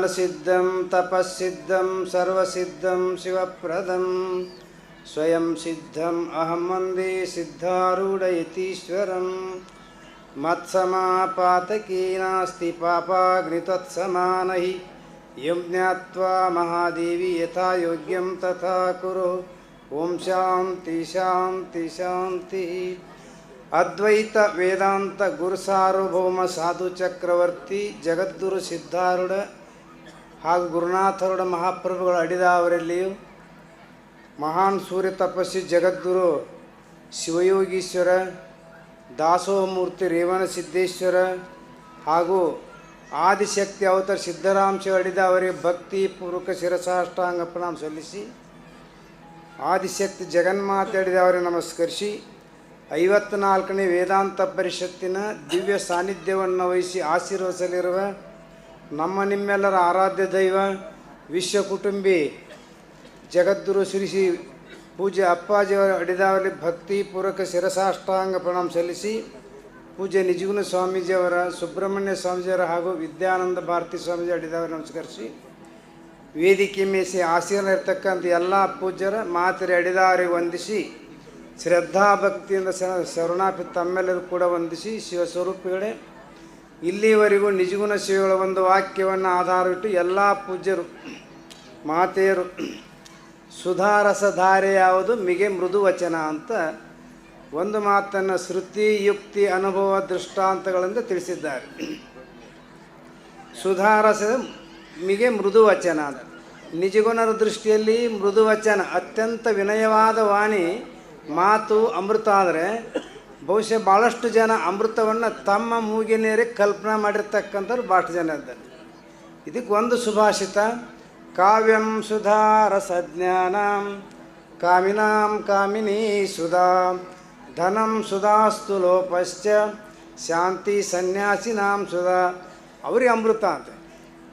జ్ఞానసిద్ధం తపస్సిద్ధం సర్వసిద్ధం శివప్రదం స్వయం సిద్ధం అహం వందే సిద్ధారూఢయతీశ్వరం మత్సమాపాతకీ నాస్తి పాపాగ్నితత్సమానహి యం జ్ఞాత్వా మహాదేవి యథా యోగ్యం తథా కురు ఓం శాంతి శాంతి శాంతి అద్వైత వేదాంత గురు సార్వభౌమ సాధు చక్రవర్తి జగద్గురు సిద్ధారుడ ಹಾಗೂ ಗುರುನಾಥರುಡ ಮಹಾಪ್ರಭುಗಳ ಅಡಿದಾವರಲ್ಲಿಯೂ ಮಹಾನ್ ಸೂರ್ಯ ತಪಸ್ವಿ ಜಗದ್ಗುರು ಶಿವಯೋಗೀಶ್ವರ, ದಾಸೋಹಮೂರ್ತಿ ರೇವಣ ಸಿದ್ದೇಶ್ವರ ಹಾಗೂ ಆದಿಶಕ್ತಿ ಅವತಾರ ಸಿದ್ದರಾಮ ಅಡಿದ ಅವರಿಗೆ ಭಕ್ತಿ ಪೂರ್ವಕ ಶಿರಸಾಷ್ಟಾಂಗ ಪ್ರಣಾಮ ಸಲ್ಲಿಸಿ, ಆದಿಶಕ್ತಿ ಜಗನ್ಮಾತೆ ಅಡಿದವರಿಗೆ ನಮಸ್ಕರಿಸಿ, ಐವತ್ನಾಲ್ಕನೇ ವೇದಾಂತ ಪರಿಷತ್ತಿನ ದಿವ್ಯ ಸಾನ್ನಿಧ್ಯವನ್ನು ವಹಿಸಿ ಆಶೀರ್ವದಿಸಲಿರುವ ನಮ್ಮ ನಿಮ್ಮೆಲ್ಲರ ಆರಾಧ್ಯ ದೈವ, ವಿಶ್ವ ಕುಟುಂಬಿ, ಜಗದ್ಗುರು ಶ್ರೀ ಶ್ರೀ ಪೂಜ್ಯ ಅಪ್ಪಾಜಿಯವರ ಅಡಿದಾವಲ್ಲಿ ಭಕ್ತಿಪೂರ್ವಕ ಶಿರಸಾಷ್ಟಾಂಗ ಪ್ರಣಾಮ ಸಲ್ಲಿಸಿ, ಪೂಜ್ಯ ನಿಜಗುಣ ಸ್ವಾಮೀಜಿಯವರ, ಸುಬ್ರಹ್ಮಣ್ಯ ಸ್ವಾಮೀಜಿಯವರ ಹಾಗೂ ವಿದ್ಯಾನಂದ ಭಾರತಿ ಸ್ವಾಮೀಜಿ ಅಡಿದಾವರ ನಮಸ್ಕರಿಸಿ, ವೇದಿಕೆ ಮೇಸಿ ಆಶೀರ್ವಾದ ಇರ್ತಕ್ಕಂಥ ಎಲ್ಲ ಪೂಜ್ಯರ ಮಾತರಿ ಅಡಿದಾರಿ ವಂದಿಸಿ ಶ್ರದ್ಧಾ ಭಕ್ತಿಯಿಂದ ಶರಣಾಪಿ ತಮ್ಮೆಲ್ಲರೂ ಕೂಡ ವಂದಿಸಿ, ಶಿವಸ್ವರೂಪಿಗಳೇ. ಇಲ್ಲಿವರೆಗೂ ನಿಜಗುಣ ಶ್ರೀಗಳ ಒಂದು ವಾಕ್ಯವನ್ನು ಆಧಾರವಿಟ್ಟು ಎಲ್ಲ ಪೂಜ್ಯರು, ಮಾತೆಯರು, ಸುಧಾರಸಧಾರೆ ಯಾವುದು? ಮಿಗೆ ಮೃದು ವಚನ ಅಂತ ಒಂದು ಮಾತನ್ನು ಶ್ರುತಿ, ಯುಕ್ತಿ, ಅನುಭವ, ದೃಷ್ಟಾಂತಗಳಿಂದ ತಿಳಿಸಿದ್ದಾರೆ. ಸುಧಾರಸ ಮಿಗೆ ಮೃದು ವಚನ ಅಂತ. ನಿಜಗುಣರ ದೃಷ್ಟಿಯಲ್ಲಿ ಮೃದು ವಚನ ಅತ್ಯಂತ ವಿನಯವಾದ ವಾಣಿ ಮಾತು ಅಮೃತ ಆದರೆ ಬಹುಶಃ ಭಾಳಷ್ಟು ಜನ ಅಮೃತವನ್ನು ತಮ್ಮ ಮೂಗಿನೇರಿ ಕಲ್ಪನೆ ಮಾಡಿರ್ತಕ್ಕಂಥವ್ರು ಭಾಳಷ್ಟು ಜನ ಇದ್ದಾರೆ. ಇದಕ್ಕೆ ಒಂದು ಸುಭಾಷಿತ, ಕಾವ್ಯಂ ಸುಧಾ ರಸಜ್ಞಾನಂ ಕಾಮಿನಾಂ ಕಾಮಿನಿ ಸುಧಾ, ಧನಂ ಸುಧಾಸ್ತು ಲೋಪಶ್ಚ, ಶಾಂತಿ ಸನ್ಯಾಸಿನಾಂ ಸುಧಾ. ಅವ್ರಿಗೆ ಅಮೃತ ಅಂತ.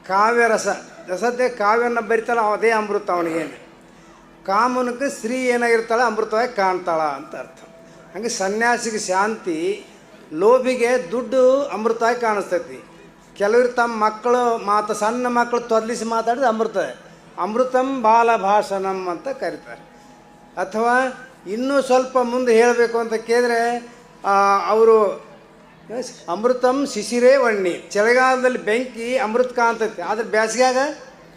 ಕಾವ್ಯ ರಸ. ರಸದ್ದೇ ಕಾವ್ಯನ ಬರಿತಾಳ ಅದೇ ಅಮೃತ ಅವನಿಗೇನು. ಕಾಮನಕ್ಕೆ ಸ್ತ್ರೀ ಏನಾಗಿರ್ತಾಳೆ ಅಮೃತವಾಗಿ ಕಾಣ್ತಾಳ ಅಂತ ಅರ್ಥ. ಹಾಗೆ ಸನ್ಯಾಸಿಗೆ ಶಾಂತಿ, ಲೋಭಿಗೆ ದುಡ್ಡು ಅಮೃತವಾಗಿ ಕಾಣಿಸ್ತೈತಿ. ಕೆಲವರು ತಮ್ಮ ಮಕ್ಕಳು ಮಾತು, ಸಣ್ಣ ಮಕ್ಕಳು ತೊದಲಿಸಿ ಮಾತಾಡಿದ್ರೆ ಅಮೃತ. ಅಮೃತಂ ಬಾಲ ಭಾಷಣಂ ಅಂತ ಕರೀತಾರೆ. ಅಥವಾ ಇನ್ನೂ ಸ್ವಲ್ಪ ಮುಂದೆ ಹೇಳಬೇಕು ಅಂತ ಕೇಳಿದ್ರೆ ಅವರು, ಅಮೃತಂ ಶಿಶಿರೇ ವಣ್ಣಿ. ಚಳಿಗಾಲದಲ್ಲಿ ಬೆಂಕಿ ಅಮೃತ ಕಾಣ್ತೈತಿ. ಆದರೆ ಬೇಸಿಗೆಯಾಗ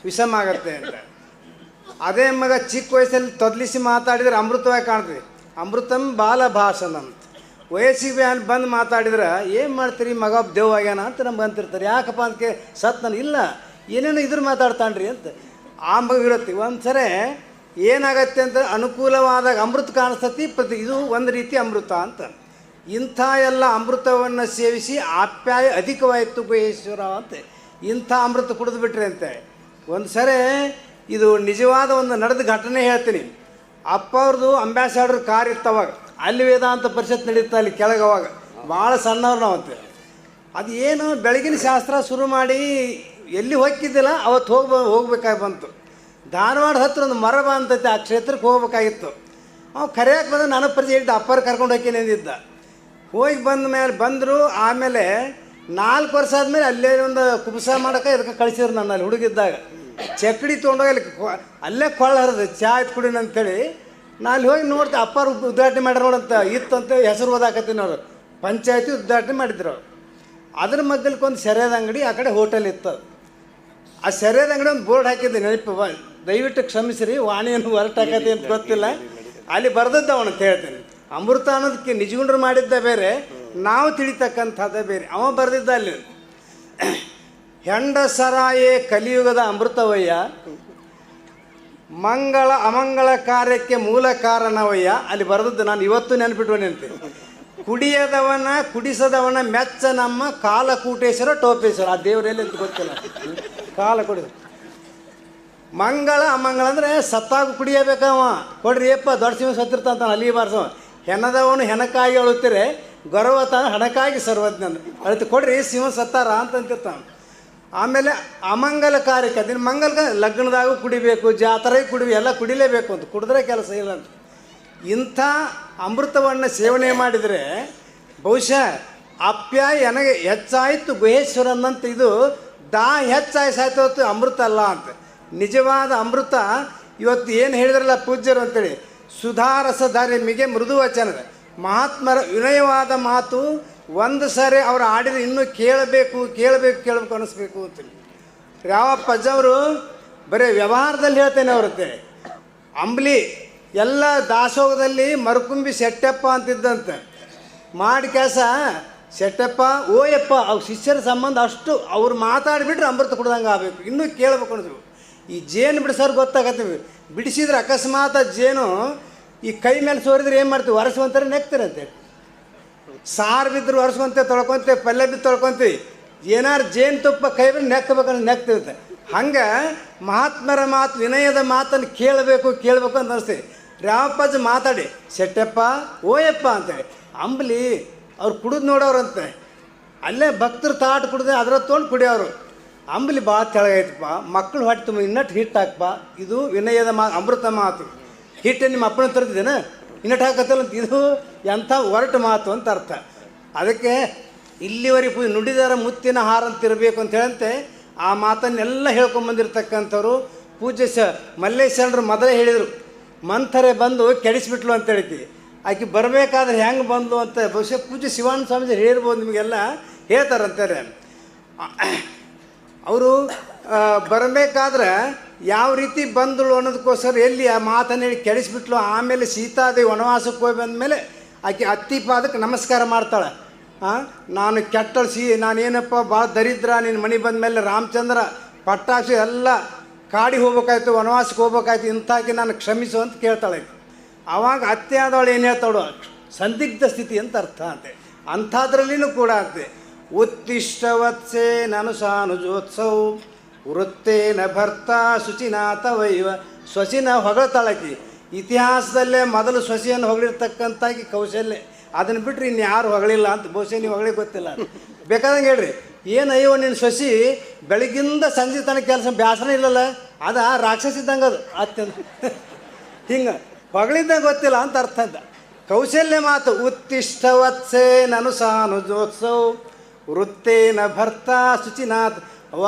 ವಿಷಮ ಆಗತ್ತೆ ಅಂತ. ಅದೇ ಮಗ ಚಿಕ್ಕ ವಯಸ್ಸಲ್ಲಿ ತೊದಲಿಸಿ ಮಾತಾಡಿದರೆ ಅಮೃತವಾಗಿ ಕಾಣ್ತದೆ ಅಮೃತಂ ಬಾಲ ಭಾಷಣ ಅಂತ ವಯಸ್ಸಿಗೆ ಬ್ಯಾನ್ ಬಂದು ಮಾತಾಡಿದ್ರೆ, ಏನು ಮಾಡ್ತೀರಿ ಮಗ, ದೇವ್ ಆಗ್ಯಾನ? ಅಂತ ನಮ್ಗೆ ಅಂತಿರ್ತಾರೆ. ಯಾಕಪ್ಪ ಅದಕ್ಕೆ ಸತ್ ನಾನು, ಇಲ್ಲ, ಏನೇನು ಇದ್ರ ಮಾತಾಡ್ತಾನ್ರಿ ಅಂತ. ಆ ಮಗ ಇರುತ್ತೆ ಒಂದು ಸರಿ ಏನಾಗತ್ತೆ ಅಂತ ಅನುಕೂಲವಾದಾಗ ಅಮೃತ ಕಾಣಿಸ್ತತಿ, ಪ್ರತಿ ಇದು ಒಂದು ರೀತಿ ಅಮೃತ ಅಂತ. ಇಂಥ ಎಲ್ಲ ಅಮೃತವನ್ನು ಸೇವಿಸಿ ಆಪ್ಯಾಯ ಅಧಿಕವಾಯಿತು ಗುಹೇಶ್ವರ ಅಂತ. ಇಂಥ ಅಮೃತ ಕುಡಿದು ಬಿಟ್ರಿ ಅಂತೆ. ಒಂದು ಸರಿ ಇದು ನಿಜವಾದ ಒಂದು ನಡೆದ ಘಟನೆ ಹೇಳ್ತೀನಿ. ಅಪ್ಪ ಅವ್ರದ್ದು ಅಂಬ್ಯಾಸಡರ್ ಕಾರ್ ಇತ್ತವಾಗ ಅಲ್ಲಿ ವೇದಾಂತ ಪರಿಷತ್ ನಡೀತಾ ಅಲ್ಲಿ ಕೆಳಗೆ ಅವಾಗ. ಭಾಳ ಸಣ್ಣವ್ರು ನಾವು ಅಂತ. ಅದು ಏನು ಬೆಳಗಿನ ಶಾಸ್ತ್ರ ಶುರು ಮಾಡಿ ಎಲ್ಲಿ ಹೋಗಿದ್ದಿಲ್ಲ ಅವತ್ತು ಹೋಗ್ಬ, ಹೋಗ್ಬೇಕಾಗಿ ಬಂತು. ಧಾರವಾಡ ಹತ್ರ ಒಂದು ಮರ ಬಂತೈತೆ ಆ ಕ್ಷೇತ್ರಕ್ಕೆ ಹೋಗ್ಬೇಕಾಗಿತ್ತು. ಅವ ಕರೆಯಕ್ಕೆ ಬಂದ ನನ್ನ ಪರಿಚಯ ಇಟ್ಟು ಅಪ್ಪರ್ ಕರ್ಕೊಂಡು ಹೋಗಿ ನಿಂದಿದ್ದ. ಹೋಗಿ ಬಂದ ಮೇಲೆ ಬಂದರು, ಆಮೇಲೆ ನಾಲ್ಕು ವರ್ಷ ಆದಮೇಲೆ ಅಲ್ಲೇ ಒಂದು ಕುಬಸ ಮಾಡೋಕೆ ಇದಕ್ಕೆ ಕಳಿಸಿದ್ರು ನನ್ನ ಅಲ್ಲಿ ಹುಡುಗಿದ್ದಾಗ. ಚಕ್ಕಡಿ ತೊಗೊಂಡೋಗಿ ಅಲ್ಲಿ ಅಲ್ಲೇ ಕೊಳ್ಳ ಹರಿದು ಚಾ ಆಯ್ತು ಕುಡಿನ ಅಂತೇಳಿ. ನಾ ಅಲ್ಲಿ ಹೋಗಿ ನೋಡ್ತೆ ಅಪ್ಪಾರು ಉದ್ಘಾಟನೆ ಮಾಡ್ಯಾರ ನೋಡಂತ ಇತ್ತಂತ ಹೆಸರು ಓದಾಕತ್ತೀನಿ ಅವರು. ಪಂಚಾಯತಿ ಉದ್ಘಾಟನೆ ಮಾಡಿದ್ರು. ಅದ್ರ ಮಧ್ಯಕ್ಕೆ ಒಂದು ಸೆರೆದ ಅಂಗಡಿ ಆ ಕಡೆ ಹೋಟೆಲ್ ಇತ್ತು. ಆ ಸೆರೆದ ಅಂಗಡಿ ಒಂದು ಬೋರ್ಡ್ ಹಾಕಿದ್ದೆ, ನೆನಪು ದಯವಿಟ್ಟು ಕ್ಷಮಿಸ್ರಿ, ವಾಣಿಯನ್ನು ಹೊರಟಾಕತಿ ಅಂತ ಗೊತ್ತಿಲ್ಲ. ಅಲ್ಲಿ ಬರೆದದ್ದು ಅವನಂತ ಹೇಳ್ತೀನಿ. ಅಮೃತ ಅನ್ನೋದಕ್ಕೆ ನಿಜಗುಂಡ್ರು ಮಾಡಿದ್ದ ಬೇರೆ, ನಾವು ತಿಳಿತಕ್ಕಂಥದ್ದೇ ಬೇರೆ. ಅವ ಬರೆದಿದ್ದ ಅಲ್ಲಿ. ಹೆಂಡ ಸರಾಯೇ ಕಲಿಯುಗದ ಅಮೃತವಯ್ಯ, ಮಂಗಳ ಅಮಂಗಳ ಕಾರ್ಯಕ್ಕೆ ಮೂಲ ಕಾರಣವಯ್ಯ. ಅಲ್ಲಿ ಬರೆದದ್ದು ನಾನು ಇವತ್ತು ನೆನಪಿಟ್ಟು ನಿಂತೆ ಕುಡಿಯದವನ, ಕುಡಿಸದವನ ಮೆಚ್ಚ ನಮ್ಮ ಕಾಲಕೂಟೇಶ್ವರ ಟೋಪೇಶ್ವರ. ಆ ದೇವರಲ್ಲಿ ಅಂತ ಗೊತ್ತಿಲ್ಲ. ಕಾಲ ಕುಡಿ. ಮಂಗಳ ಅಮಂಗಳ ಅಂದರೆ ಸತ್ತಾಗು ಕುಡಿಯಬೇಕವ. ಕೊಡ್ರಿ, ಏಪ್ಪ, ದೊಡ್ಡ ಸಿಂಹ ಸತ್ತಿರ್ತಾನ ಅಲ್ಲಿ ಬಾರಿಸವ ಹೆಣದವನು ಹೆಣಕಾಗಿ ಅಳುತ್ತೀರೆ ಗರ್ವತಾನ ಹಣಕಾಗಿ ಸರ್ವಜ್ಞ ಅಳತಿ ಕೊಡ್ರಿ, ಸಿಂಹ ಸತ್ತಾರ ಅಂತ ಅಂತಿರ್ತಾನೆ. ಆಮೇಲೆ ಅಮಂಗಲ ದಿನ ಮಂಗಲ ಲಗ್ನದಾಗೂ ಕುಡಿಬೇಕು, ಜಾತ್ರೆಗೆ ಕುಡಿಬೇಕು, ಎಲ್ಲ ಕುಡಿಲೇಬೇಕು ಅಂತ. ಕುಡಿದ್ರೆ ಕೆಲಸ ಇಲ್ಲ ಅಂತ. ಇಂಥ ಅಮೃತವನ್ನು ಸೇವನೆ ಮಾಡಿದರೆ ಬಹುಶಃ ಅಪ್ಯಾಯ ನನಗೆ ಹೆಚ್ಚಾಯಿತು ಗುಹೇಶ್ವರನಂತ ಇದು ದಾ ಹೆಚ್ಚಾಯಿಸಾಯ್ತು ಹೊತ್ತು ಅಮೃತ ಅಲ್ಲ ಅಂತ. ನಿಜವಾದ ಅಮೃತ ಇವತ್ತು ಏನು ಹೇಳಿದ್ರಲ್ಲ ಪೂಜ್ಯರು ಅಂತೇಳಿ ಸುಧಾರಸಧಾರ್ಯಮಿಗೆ ಮೃದು ವಚನದ ಮಹಾತ್ಮರ ವಿನಯವಾದ ಮಾತು ಒಂದು ಸಾರಿ ಅವ್ರು ಆಡಿದ್ರೆ ಇನ್ನೂ ಕೇಳಬೇಕು ಕೇಳಬೇಕು ಕೇಳಬೇಕು ಅನ್ನಿಸ್ಬೇಕು ಅಂತೇಳಿ ರಾವಪ್ಪ ಅಜ್ಜವರು ಬರೀ ವ್ಯವಹಾರದಲ್ಲಿ ಹೇಳ್ತೇನೆ ಅವ್ರತ್ತೆ ಅಂಬ್ಲಿ, ಎಲ್ಲ ದಾಸೋಗದಲ್ಲಿ ಮರುಕುಂಬಿ ಸೆಟ್ಟಪ್ಪ ಅಂತಿದ್ದಂತೆ. ಮಾಡಿ ಕೆಲಸ ಸೆಟ್ಟಪ್ಪ ಓಯಪ್ಪ, ಅವ್ರ ಶಿಷ್ಯರ ಸಂಬಂಧ ಅಷ್ಟು ಅವ್ರು ಮಾತಾಡಿಬಿಟ್ರೆ ಅಮೃತ ಕುಡ್ದಂಗೆ ಆಗಬೇಕು. ಇನ್ನೂ ಕೇಳಬೇಕು ಅನ್ನಿಸ್ಬೇಕು. ಈ ಜೇನು ಬಿಡಿಸೋರು ಗೊತ್ತಾಗತ್ತೀವಿ ಬಿಡಿಸಿದ್ರೆ ಅಕಸ್ಮಾತ್ ಜೇನು ಈ ಕೈ ಮೇಲೆ ಸೋರಿದ್ರೆ ಏನು ಮಾಡ್ತೀವಿ? ಒರೆಸುವಂತಾರೆ ನೆಕ್ತಾರಂತೆ. ಸಾರು ಬಿದ್ದರು ಒರೆಸ್ಕೊಂತೆ, ತೊಳ್ಕೊಂತೆ, ಪಲ್ಯ ಬಿದ್ದು ತೊಳ್ಕೊಂತೀವಿ ಏನಾರು ಜೇನುತುಪ್ಪ ಕೈ ಬಿಟ್ಟು ನೆಕ್ಕಬೇಕಂದ್ರೆ ನೆಕ್ತಿರುತ್ತೆ. ಹಂಗೆ ಮಹಾತ್ಮರ ಮಾತು, ವಿನಯದ ಮಾತನ್ನು ಕೇಳಬೇಕು ಕೇಳಬೇಕು ಅಂತ ಅನಿಸ್ತೀವಿ ರಾಮಪ್ಪಜ್ಜ ಮಾತಾಡಿ, ಶೆಟ್ಟಪ್ಪ, ಓಯಪ್ಪ ಅಂತೇಳಿ. ಅಂಬಲಿ, ಅವ್ರು ಕುಡಿದು ನೋಡೋರಂತೆ ಅಲ್ಲೇ ಭಕ್ತರು ತಾಟ್ ಕುಡ್ದೆ ಅದರ ತೊಗೊಂಡು ಕುಡಿಯೋರು. ಅಂಬಲಿ ಭಾಳ ತೆಳಗೈತಪ್ಪ. ಮಕ್ಕಳು ಹೊಟ್ಟೆ ತುಂಬ ಇನ್ನಟ್ಟು ಹಿಟ್ಟು ಹಾಕಪ್ಪ ಇದು ವಿನಯದ ಮಾ ಅಮೃತ ಮಾತು. ಹಿಟ್ಟೆ ನಿಮ್ಮ ಅಪ್ಪನ ತರ್ತಿದ್ದೇನೆ ಇನ್ನಟ್ಟು ಹಾಕತ್ತಲ್ಲ ಅಂತ ಇದು ಎಂಥ ಒರಟು ಮಾತು ಅಂತ ಅರ್ಥ. ಅದಕ್ಕೆ ಇಲ್ಲಿವರೆಗೆ ಪೂ ನುಡಿದರ ಮುತ್ತಿನ ಹಾರ ಅಂತ ಇರಬೇಕು ಅಂತ ಹೇಳಂತೆ, ಆ ಮಾತನ್ನೆಲ್ಲ ಹೇಳ್ಕೊಂಬಂದಿರ್ತಕ್ಕಂಥವ್ರು ಪೂಜೆ ಸ ಮಲ್ಲೇಶ್ವರರು ಮೊದಲೇ ಹೇಳಿದರು, ಮಂಥರೆ ಬಂದು ಕೆಡಿಸಿಬಿಟ್ಲು ಅಂತ ಹೇಳ್ತಿ ಆಕೆ ಬರಬೇಕಾದ್ರೆ ಹೆಂಗೆ ಬಂದು ಅಂತ ಬಹುಶಃ ಪೂಜೆ ಶಿವಾನಂದ ಸ್ವಾಮೀಜಿ ಹೇಳಿರ್ಬೋದು ನಿಮಗೆಲ್ಲ ಹೇಳ್ತಾರಂತಾರೆ ಅವರು ಬರಬೇಕಾದ್ರೆ ಯಾವ ರೀತಿ ಬಂದಳು ಅನ್ನೋದಕ್ಕೋಸ್ಕರ ಎಲ್ಲಿ ಆ ಮಾತನ್ನು ಹೇಳಿ ಕೆಡಿಸ್ಬಿಟ್ಲು, ಆಮೇಲೆ ಸೀತಾದೇವಿ ವನವಾಸಕ್ಕೆ ಹೋಗಿ ಬಂದಮೇಲೆ ಆಕೆ ಅತ್ತಿ ಪಾದಕ್ಕೆ ನಮಸ್ಕಾರ ಮಾಡ್ತಾಳೆ. ನಾನು ಕೆಟ್ಟಳು ಸಿ, ನಾನೇನಪ್ಪ ಭಾಳ ದರಿದ್ರ, ನಿನ್ನ ಮನೆ ಬಂದ ಮೇಲೆ ರಾಮಚಂದ್ರ, ಪಟ್ಟಾಕ್ಷಿ ಎಲ್ಲ ಕಾಡಿ ಹೋಗ್ಬೇಕಾಯ್ತು, ವನವಾಸಕ್ಕೆ ಹೋಗ್ಬೇಕಾಯ್ತು ಇಂಥಾಕಿ ನಾನು ಕ್ಷಮಿಸು ಅಂತ ಕೇಳ್ತಾಳೆ. ಆವಾಗ ಅತ್ತೆ ಆದವಳು ಏನು ಹೇಳ್ತಾಳು ಸಂದಿಗ್ಧ ಸ್ಥಿತಿ ಅಂತ ಅರ್ಥ ಅಂತೆ ಅಂಥದ್ರಲ್ಲಿನೂ ಕೂಡ ಅಂತೆ ಉತ್ತಿಷ್ಟವತ್ಸೆ ನಾನು ವೃತ್ತೇನ ಭರ್ತ ಶುಚಿನಾಥ ಸೊಸಿನ ಹೊಗಳ್ತಾಳಕಿ ಇತಿಹಾಸದಲ್ಲೇ ಮೊದಲು ಸೊಸಿಯನ್ನು ಹೊಗಳಿರ್ತಕ್ಕಂಥಾಗಿ ಕೌಶಲ್ಯ. ಅದನ್ನು ಬಿಟ್ಟರೆ ಇನ್ನು ಯಾರು ಹೊಗಳಿಲ್ಲ ಅಂತ ಬಹುಶಃ ನೀವು ಹೊಗಳಿ ಗೊತ್ತಿಲ್ಲ ಬೇಕಾದಂಗೆ ಹೇಳ್ರಿ, ಏನು ಅಯ್ಯೋ ನಿನ್ನ ಸೊಸಿ ಬೆಳಗಿಂದ ಸಂಜೆ ತನಕ ಕೆಲಸ ಬ್ಯಾಸನ ಇಲ್ಲಲ್ಲ? ಅದ ರಾಕ್ಷಸ ಇದ್ದಂಗೆ ಅದು. ಅತ್ಯಂತ. ಹಿಂಗೆ ಹೊಗಳಿದ್ದಂಗೆ ಗೊತ್ತಿಲ್ಲ ಅಂತ ಅರ್ಥ ಅಂತ ಕೌಶಲ್ಯ ಮಾತು ಉತ್ತಿಷ್ಟವತ್ಸೇ ನನು ಸಾನುಜೋತ್ಸವ ವೃತ್ತೇನ ಭರ್ತಾ ಶುಚಿನಾಥ್. ಅವ್ವ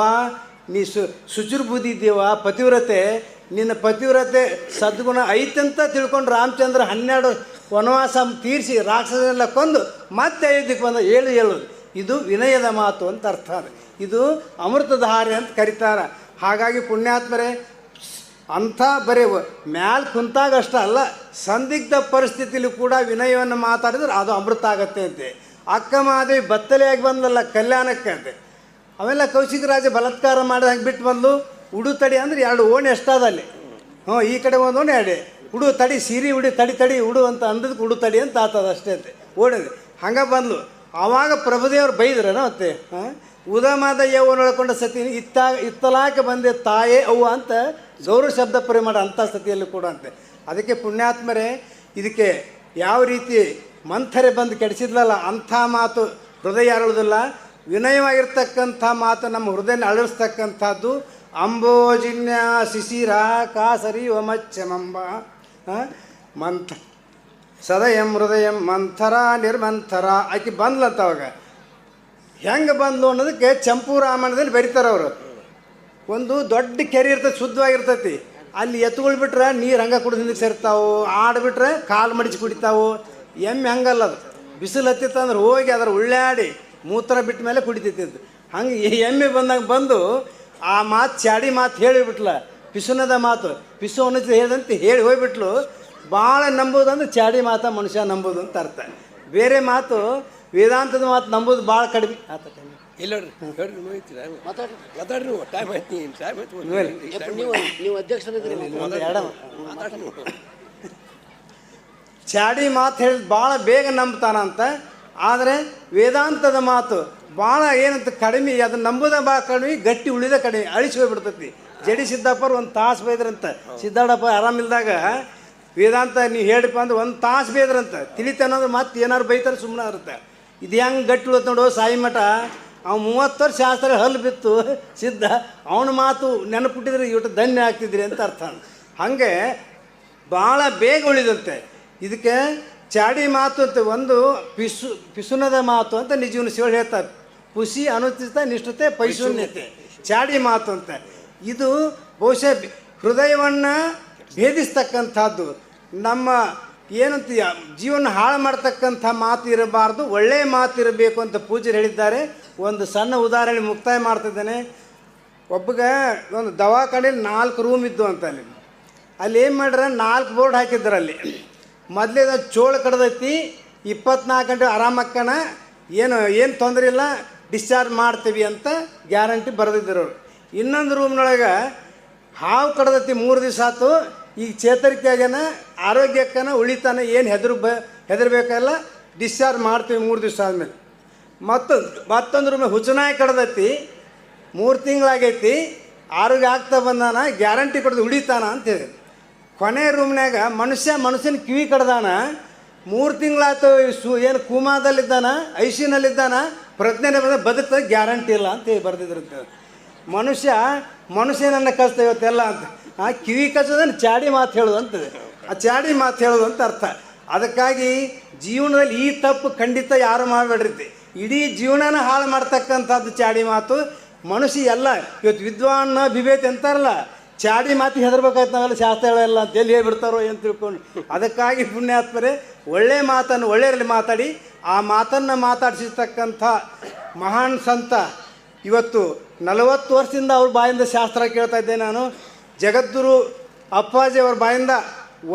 ನೀ ಸು ಶುಚಿರ್ಬುದ್ಧಿ ಇದ್ದೀವ ಪತಿವ್ರತೆ. ನಿನ್ನ ಪತಿವ್ರತೆ ಸದ್ಗುಣ ಐತಂತ ತಿಳ್ಕೊಂಡು ರಾಮಚಂದ್ರ ಹನ್ನೆರಡು ವನವಾಸ ತೀರಿಸಿ ರಾಕ್ಷಸನೆಲ್ಲ ಕೊಂದು ಮತ್ತೆ ಅಯೋಧ್ಯಕ್ಕೆ ಬಂದ ಏಳು ಹೇಳೋದು. ಇದು ವಿನಯದ ಮಾತು ಅಂತ ಅರ್ಥ ಅದು. ಇದು ಅಮೃತಧಾರೆ ಅಂತ ಕರೀತಾರೆ. ಹಾಗಾಗಿ ಪುಣ್ಯಾತ್ಮರೇ, ಅಂಥ ಬರೀ ಮ್ಯಾಲ್ ಕುಂತಾಗಷ್ಟ ಅಲ್ಲ, ಸಂದಿಗ್ಧ ಪರಿಸ್ಥಿತಿಲಿ ಕೂಡ ವಿನಯವನ್ನು ಮಾತಾಡಿದ್ರೆ ಅದು ಅಮೃತ ಆಗತ್ತೆ ಅಂತೆ. ಅಕ್ಕ ಮಾದೇವಿ ಬತ್ತಲೆಯಾಗಿ ಬಂದಲ್ಲ ಕಲ್ಯಾಣಕ್ಕೆ ಅಂತೆ. ಅವೆಲ್ಲ ಕೌಶಿಕ ರಾಜ ಬಲತ್ಕಾರ ಮಾಡಿದ ಹಂಗೆ ಬಿಟ್ಟು ಬಂದು ಉಡು ತಡಿ ಅಂದ್ರೆ ಎರಡು ಓಣಿ ಎಷ್ಟಾದ ಅಲ್ಲಿ ಹ್ಞೂ, ಈ ಕಡೆ ಒಂದು ಓಣಿ, ಎರಡೇ. ಉಡು ತಡಿ, ಸೀರೆ ಉಡಿ, ತಡಿ ತಡಿ, ಉಡು ಅಂತ ಅಂದದಕ್ಕೆ ಉಡು ತಡಿ ಅಂತ ಆತದ ಅಷ್ಟೇ ಅಂತೆ ಓಡಿದೆ ಹಂಗೆ ಬಂದ್ಲು. ಆವಾಗ ಪ್ರಭುದೇವ್ರು ಬೈದ್ರನ ಮತ್ತೆ, ಹಾಂ? ಉದಮಾದ ನೋಡ್ಕೊಂಡ ಸತಿ ಇತ್ತ, ಇತ್ತಲಾಕೆ ಬಂದೆ ತಾಯೇ ಅವ್ವ ಅಂತ ಗೌರವ ಶಬ್ದ ಪರಿಮಾಣ ಅಂಥ ಸತಿಯಲ್ಲಿ ಕೂಡ ಅಂತೆ. ಅದಕ್ಕೆ ಪುಣ್ಯಾತ್ಮರೇ, ಇದಕ್ಕೆ ಯಾವ ರೀತಿ ಮಂಥರೆ ಬಂದು ಕೆಡಿಸಿದ್ಲಲ್ಲ, ಅಂಥ ಮಾತು ಹೃದಯ ಅರಳುವುದಿಲ್ಲ ವಿನಯವಾಗಿರ್ತಕ್ಕಂಥ ಮಾತು ನಮ್ಮ ಹೃದಯನ ಅಳಿಸ್ತಕ್ಕಂಥದ್ದು. ಅಂಬೋಜಿನ್ಯ ಶಿಶಿರ ಕಾಸರಿ ಒಮಚ್ಚಮಂಬ ಮಂಥ. ಸದಯಂ ಹೃದಯಂ ಮಂಥರ ನಿರ್ಮಂಥರ. ಆಕೆ ಬಂದ್ಲಂತ ಅವಾಗ. ಹೆಂಗೆ ಬಂದ್ಲು ಅನ್ನೋದಕ್ಕೆ ಚಂಪು ರಾಮಾಯಣದಲ್ಲಿ ಬರೀತಾರೆ ಅವರು. ಒಂದು ದೊಡ್ಡ ಕೆರೆ ಇರ್ತದೆ, ಶುದ್ಧವಾಗಿರ್ತೈತಿ. ಅಲ್ಲಿ ಎತ್ತುಗಳು ಬಿಟ್ರೆ ನೀರು ಹಂಗೆ ಕುಡಿದು ಹಿಂದಕ್ಕೆ ಸೇರ್ತಾವು ಆಡ್ಬಿಟ್ರೆ ಕಾಲು ಮಡಿಸಿ ಕುಡಿತಾವು. ಎಮ್ಮೆ ಹಂಗಲ್ಲ ಅದು. ಬಿಸಿಲು ಹತ್ತಿತ್ತಂದ್ರೆ ಹೋಗಿ ಅದರ ಉಳ್ಳಾಡಿ ಮೂತ್ರ ಬಿಟ್ಟ ಮೇಲೆ ಕುಡಿತೈತಿ ಅದು ಹಂಗೆ ಈ ಎಮ್ಮೆ ಬಂದಾಗ ಬಂದು ಆ ಮಾತು ಚಾಡಿ ಮಾತು ಹೇಳಿಬಿಟ್ಲ. ಪಿಸುನದ ಮಾತು. ಪಿಸು ಅನ್ನೋದು ಹೇಳಿದಂತೆ ಹೇಳಿ ಹೋಗ್ಬಿಟ್ಲು. ಭಾಳ ನಂಬೋದಂದ್ರೆ ಚಾಡಿ ಮಾತ ಮನುಷ್ಯ ನಂಬೋದು ಅಂತ ಅರ್ಥ. ಬೇರೆ ಮಾತು ವೇದಾಂತದ ಮಾತು ನಂಬೋದು ಭಾಳ ಕಡಿಮೆ. ಆತ ಕಡಿಮೆ ಇಲ್ಲ ಮಾತಾಡ್ರಿ. ಟೈಮ್ ಟೈಮ್ ನೀವು ನೀವು ಚಾಡಿ ಮಾತು ಹೇಳಿದ್ ಭಾಳ ಬೇಗ ನಂಬ್ತಾನಂತ. ಆದರೆ ವೇದಾಂತದ ಮಾತು ಭಾಳ ಏನಂತ ಕಡಿಮೆ ಅದನ್ನ ನಂಬುದ ಭಾಳ ಕಡಿಮೆ ಗಟ್ಟಿ ಉಳಿದ ಕಡಿಮೆ ಅಳಿಸಿ ಹೋಗ್ಬಿಡ್ತೈತಿ. ಜಡಿ ಸಿದ್ದಪ್ಪರು ಒಂದು ತಾಸು ಬೈದ್ರಂತ. ಸಿದ್ದಾಡಪ್ಪ ಆರಾಮಿಲ್ದಾಗ ವೇದಾಂತ ನೀವು ಹೇಳಿಪ್ಪ ಅಂದ್ರೆ ಒಂದು ತಾಸು ಬೇದ್ರಂತ. ತಿಳಿತ ಅನ್ನೋದು ಮತ್ತೆ ಏನಾರು ಬೈತಾರೆ ಸುಮ್ಮನೆ ಇರುತ್ತೆ ಇದು ಹೆಂಗೆ ಗಟ್ಟಿ ಉಳಿತ ನೋಡು ಸಾಯಿ ಮಠ. ಅವ್ನು ಮೂವತ್ತು ವರ್ಷ ಶಾಸ್ತ್ರ ಹಲ್ಲು ಬಿತ್ತು. ಸಿದ್ಧ, ಅವನ ಮಾತು ನೆನಪುಟ್ಟಿದ್ರೆ ಇವತ್ತು ಧನ್ಯ ಆಗ್ತಿದ್ರಿ ಅಂತ ಅರ್ಥ. ಹಾಗೆ ಭಾಳ ಬೇಗ ಉಳಿದಂತೆ. ಇದಕ್ಕೆ ಚಾಡಿ ಮಾತು ಅಂತ ಒಂದು ಪಿಸು, ಪಿಸುನದ ಮಾತು ಅಂತ ನಿಜವನ್ನ ಶಿವ ಹೇಳ್ತಾರೆ. ಪುಸಿ ಅನುಚಿತ ನಿಷ್ಠತೆ ಪೈಶೂನ್ಯತೆ. ಚಾಡಿ ಮಾತು ಅಂತ. ಇದು ಬಹುಶಃ ಹೃದಯವನ್ನು ಭೇದಿಸ್ತಕ್ಕಂಥದ್ದು. ನಮ್ಮ ಏನಂತ ಜೀವನ ಹಾಳು ಮಾಡ್ತಕ್ಕಂಥ ಮಾತು ಇರಬಾರ್ದು ಒಳ್ಳೆಯ ಮಾತು ಇರಬೇಕು ಅಂತ ಪೂಜ್ಯರು ಹೇಳಿದ್ದಾರೆ. ಒಂದು ಸಣ್ಣ ಉದಾಹರಣೆ ಮುಕ್ತಾಯ ಮಾಡ್ತಿದ್ದೇನೆ. ಒಬ್ಬಗ ಒಂದು ದವಾಖಾನೆಯಲ್ಲಿ ನಾಲ್ಕು ರೂಮ್ ಇದ್ದು ಅಂತ ಅಲ್ಲಿ. ಅಲ್ಲಿ ಏನು ಮಾಡ್ಯಾರ? ನಾಲ್ಕು ಬೋರ್ಡ್ ಹಾಕಿದ್ರು ಅಲ್ಲಿ. ಮೊದಲೇದ ಚೋಳು ಕಡ್ದೈತಿ, ಇಪ್ಪತ್ನಾಲ್ಕು ಗಂಟೆ ಆರಾಮಕ್ಕಣ ಏನು ಏನು ತೊಂದರೆ ಇಲ್ಲ ಡಿಸ್ಚಾರ್ಜ್ ಮಾಡ್ತೀವಿ ಅಂತ ಗ್ಯಾರಂಟಿ ಬರೆದಿದ್ದರು ಇನ್ನೊಂದು ರೂಮ್ನೊಳಗೆ ಹಾವು ಕಡ್ದೈತಿ ಮೂರು ದಿವಸ ಆತು, ಈಗ ಚೇತರಿಕೆ ಆಗ್ಯಾನ, ಆರೋಗ್ಯಕ್ಕನ ಉಳಿತಾನ, ಏನು ಹೆದರು ಬ, ಹೆದರ್ಬೇಕಲ್ಲ ಡಿಸ್ಚಾರ್ಜ್ ಮಾಡ್ತೀವಿ ಮೂರು ದಿವಸ ಆದಮೇಲೆ. ಮತ್ತೊಂದು ಮತ್ತೊಂದು ರೂಮ್ ಹುಚ್ಚನಾಯಿ ಕಡ್ದೈತಿ, ಮೂರು ತಿಂಗಳಾಗೈತಿ ಆರೋಗ್ಯ ಆಗ್ತಾ ಬಂದಾನ, ಗ್ಯಾರಂಟಿ ಕೊಡೋದು ಉಳಿತಾನ ಅಂತ ಹೇಳಿ ಕೊನೆ ರೂಮ್ನಾಗ ಮನುಷ್ಯ ಮನುಷ್ಯನ ಕಿವಿ ಕಡ್ದಾನ, ಮೂರು ತಿಂಗಳಾಯ್ತು ಸು, ಏನು ಕೂಮಾದಲ್ಲಿದ್ದಾನ, ಐಸಿನಲ್ಲಿದ್ದಾನ ಪ್ರಜ್ಞೆ ಬಂದ ಬದುಕ್ತ ಗ್ಯಾರಂಟಿ ಇಲ್ಲ ಅಂತ ಹೇಳಿ ಬರ್ದಿದ್ರಂತೆ. ಮನುಷ್ಯ, ಮನುಷ್ಯನನ್ನ ಕಷ್ಟ ಇವತ್ತೆಲ್ಲ ಅಂತ. ಆ ಕಿವಿ ಕಚ್ಚೋದನ್ನು ಚಾಡಿ ಮಾತು ಹೇಳೋದು ಅಂತದೆ ಆ ಚಾಡಿ ಮಾತು ಹೇಳೋದು ಅಂತ ಅರ್ಥ. ಅದಕ್ಕಾಗಿ ಜೀವನದಲ್ಲಿ ಈ ತಪ್ಪು ಖಂಡಿತ ಯಾರು ಮಾಡಬೇಡ್ರಿ ಇಡೀ ಜೀವನನ ಹಾಳು ಮಾಡ್ತಕ್ಕಂಥದ್ದು ಚಾಡಿ ಮಾತು. ಮನುಷ್ಯ ಎಲ್ಲ, ಇವತ್ತು ವಿದ್ವಾನ್ ಬಿಬೇತಿ ಅಂತಾರಲ್ಲ ಚಾಡಿ ಮಾತಿ ಹೆದರ್ಬೇಕಾಯ್ತು ನಾವೆಲ್ಲ ಶಾಸ್ತ್ರ ಹೇಳಲ್ಲ ಅಂತ ಎಲ್ಲಿ ಹೇಳ್ಬಿಡ್ತಾರೋ ಏನು ತಿಳ್ಕೊಂಡು. ಅದಕ್ಕಾಗಿ ಪುಣ್ಯಾತ್ಮರೇ, ಒಳ್ಳೆ ಮಾತನ್ನು ಒಳ್ಳೆಯರಲ್ಲಿ ಮಾತಾಡಿ, ಆ ಮಾತನ್ನು ಮಾತಾಡಿಸಿರ್ತಕ್ಕಂಥ ಮಹಾನ್ ಸಂತ ಇವತ್ತು ನಲವತ್ತು ವರ್ಷದಿಂದ ಅವ್ರ ಬಾಯಿಂದ ಶಾಸ್ತ್ರ ಕೇಳ್ತಾ ಇದ್ದೆ ನಾನು. ಜಗದ್ಗುರು ಅಪ್ಪಾಜಿ ಅವ್ರ ಬಾಯಿಂದ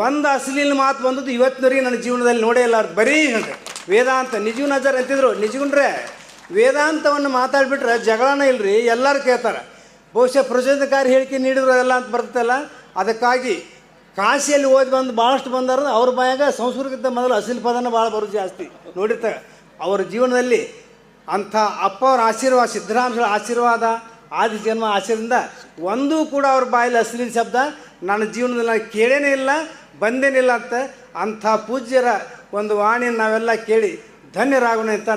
ಒಂದು ಅಸಲಿನ ಮಾತು ಬಂದದ್ದು ಇವತ್ತಿನವರೆಗೆ ನನ್ನ ಜೀವನದಲ್ಲಿ ನೋಡೇ ಇಲ್ಲ. ಅದು ಬರೀ ವೇದಾಂತ ನಿಜವು ನಜರ್ ಅಂತಿದ್ರು. ನಿಜಗುಂಡ್ರೆ, ವೇದಾಂತವನ್ನು ಮಾತಾಡಿಬಿಟ್ರೆ ಜಗಳನೇ ಇಲ್ರಿ, ಎಲ್ಲರೂ ಕೇಳ್ತಾರೆ. ಬಹುಶಃ ಪ್ರಚೋದನಕಾರಿ ಹೇಳಿಕೆ ನೀಡಿದ್ರು ಅದೆಲ್ಲ ಅಂತ ಬರ್ತಲ್ಲ ಅದಕ್ಕಾಗಿ ಕಾಶಿಯಲ್ಲಿ ಓದಿ ಬಂದು ಭಾಳಷ್ಟು ಬಂದಾರ ಅವ್ರ ಬಾಯಾಗ ಸಂಸ್ಕೃತಕ್ಕಿಂತ ಮೊದಲು ಅಸಲಿ ಪದನ ಭಾಳ ಬರೋದು ಜಾಸ್ತಿ. ನೋಡಿರ್ತಾರೆ ಅವರ ಜೀವನದಲ್ಲಿ ಅಂಥ ಅಪ್ಪ ಅವರ ಆಶೀರ್ವಾದ ಸಿದ್ಧರಾಮಗಳ ಆಶೀರ್ವಾದ ಆದಿ ಜನ್ಮ ಆಶೀರ್ವಾದ ಒಂದೂ ಕೂಡ ಅವ್ರ ಬಾಯಲ್ಲಿ ಅಸಲಿನ ಶಬ್ದ ನನ್ನ ಜೀವನದಲ್ಲಿ ನಾನು ಕೇಳೇನೇ ಇಲ್ಲ ಬಂದೇನಿಲ್ಲ ಅಂತ ಅಂಥ ಪೂಜ್ಯರ ಒಂದು ವಾಣಿಯನ್ನು ನಾವೆಲ್ಲ ಕೇಳಿ ಧನ್ಯರಾಗೋಣ ಅಂತ